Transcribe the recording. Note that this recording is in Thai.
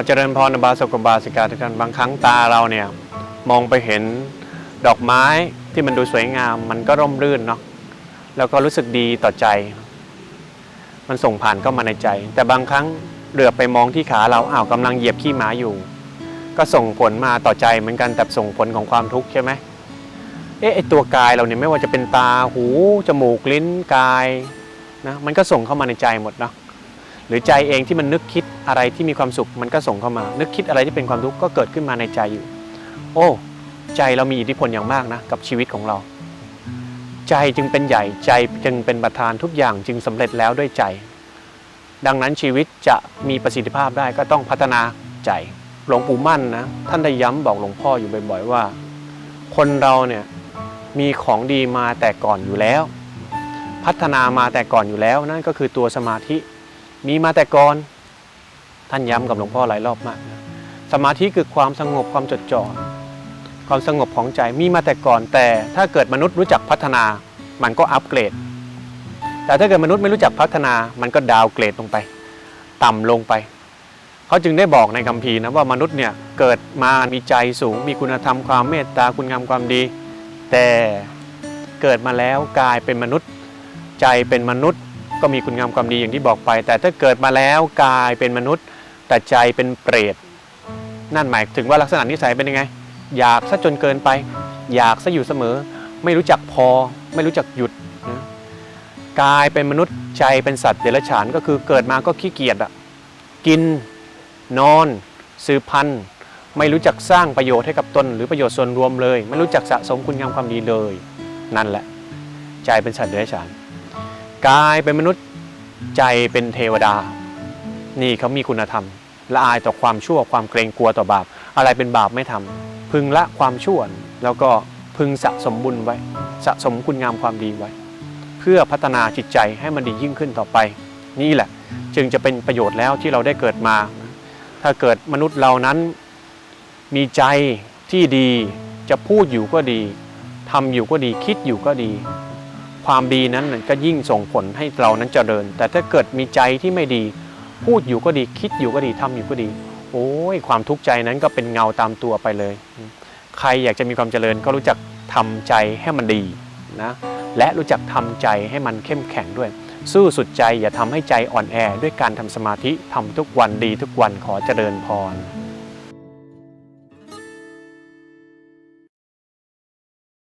อเจริญพรบาสกบาสิกาทุกท่านบางครั้งตาเราเนี่ยมองไปเห็นดอกไม้ที่มันดูสวยงาม มันก็ร่มรื่นเนาะแล้วก็รู้สึกดีต่อใจ มันส่งผ่านเข้ามาในใจ แต่บางครั้งเหลือไปมองที่ขาเราอ้าวกำลังเหยียบขี้หมาอยู่ ก็ส่งผลมาต่อใจเหมือนกันแต่ส่งผลของความทุกข์ใช่ไหมเอ๊ะไอตัวกายเราเนี่ยไม่ว่าจะเป็นตาหูจมูกลิ้นกายนะมันก็ส่งเข้ามาในใจหมดเนาะ หรือใจเองที่มันนึกคิดอะไรที่มีความสุขมันก็ส่งเข้ามา นึกคิดอะไรที่เป็นความทุกข์ก็เกิดขึ้นมาในใจอยู่ โอ้ ใจเรามีอิทธิพลอย่างมากนะกับชีวิตของเรา ใจจึงเป็นใหญ่ใจจึงเป็นประธานทุกอย่างจึงสำเร็จแล้วด้วยใจ ดังนั้นชีวิตจะมีประสิทธิภาพได้ก็ต้องพัฒนาใจหลวงปู่มั่นนะท่านได้ย้ำบอกหลวงพ่ออยู่บ่อย ๆว่า คนเราเนี่ยมีของดีมาแต่ก่อนอยู่แล้ว พัฒนามาแต่ก่อนอยู่แล้วนั่นก็คือตัวสมาธิ มีมาแต่ก่อน ท่านย้ำกับหลวงพ่อหลายรอบมากนะสมาธิคือความสงบความจดจ่อความสงบของใจมีมาแต่ก่อน แต่ถ้าเกิดมนุษย์รู้จักพัฒนา มันก็อัปเกรด แต่ถ้าเกิดมนุษย์ไม่รู้จักพัฒนา มันก็ดาวเกรดลงไป ต่ำลงไปเขาจึงได้บอกในคัมภีร์นะว่ามนุษย์เนี่ยเกิดมามีใจสูง มีคุณธรรมความเมตตาคุณงามความดี แต่เกิดมาแล้วกลายเป็นมนุษย์ ใจเป็นมนุษย์ ก็มีคุณงามความดีอย่างที่บอกไป แต่ถ้าเกิดมาแล้วกายเป็นมนุษย์ แต่ใจเป็นเปรตนั่นหมายถึงว่าลักษณะนิสัยเป็นยังไง อยากซะจนเกินไป อยากซะอยู่เสมอ ไม่รู้จักพอ ไม่รู้จักหยุดนะกายเป็นมนุษย์ใจเป็นสัตว์เดรัจฉานก็คือเกิดมาก็ขี้เกียจอะกินนอนสืบพันธุ์ไม่รู้จักสร้างประโยชน์ให้กับตนหรือประโยชน์ส่วนรวมเลย ไม่รู้จักสะสมคุณงามความดีเลย นั่นแหละ ใจเป็นสัตว์เดรัจฉาน กายเป็นมนุษย์ใจเป็นเทวดา นี่เขามีคุณธรรมละอายต่อความชั่วความเกรงกลัวต่อบาป อะไรเป็นบาปไม่ทำพึงละความชั่ว แล้วก็พึงสะสมบุญไว้ สะสมคุณงามความดีไว้ เพื่อพัฒนาจิตใจให้มันดียิ่งขึ้นต่อไป นี่แหละ จึงจะเป็นประโยชน์แล้วที่เราได้เกิดมา ถ้าเกิดมนุษย์เรานั้นมีใจที่ดีจะพูดอยู่ก็ดีทำอยู่ก็ดีคิดอยู่ก็ดี ความดีนั้นก็ยิ่งส่งผลให้เรานั้นเจริญ แต่ถ้าเกิดมีใจที่ไม่ดี พูดอยู่ก็ดีคิดอยู่ก็ดีทำอยู่ก็ดี โอ้ยความทุกข์ใจนั้นก็เป็นเงาตามตัวไปเลย ใครอยากจะมีความเจริญก็รู้จักทำใจให้มันดีนะและรู้จักทำใจให้มันเข้มแข็งด้วย สู้สุดใจอย่าทำให้ใจอ่อนแอด้วยการทำสมาธิทำทุกวันดีทุกวันขอเจริญพร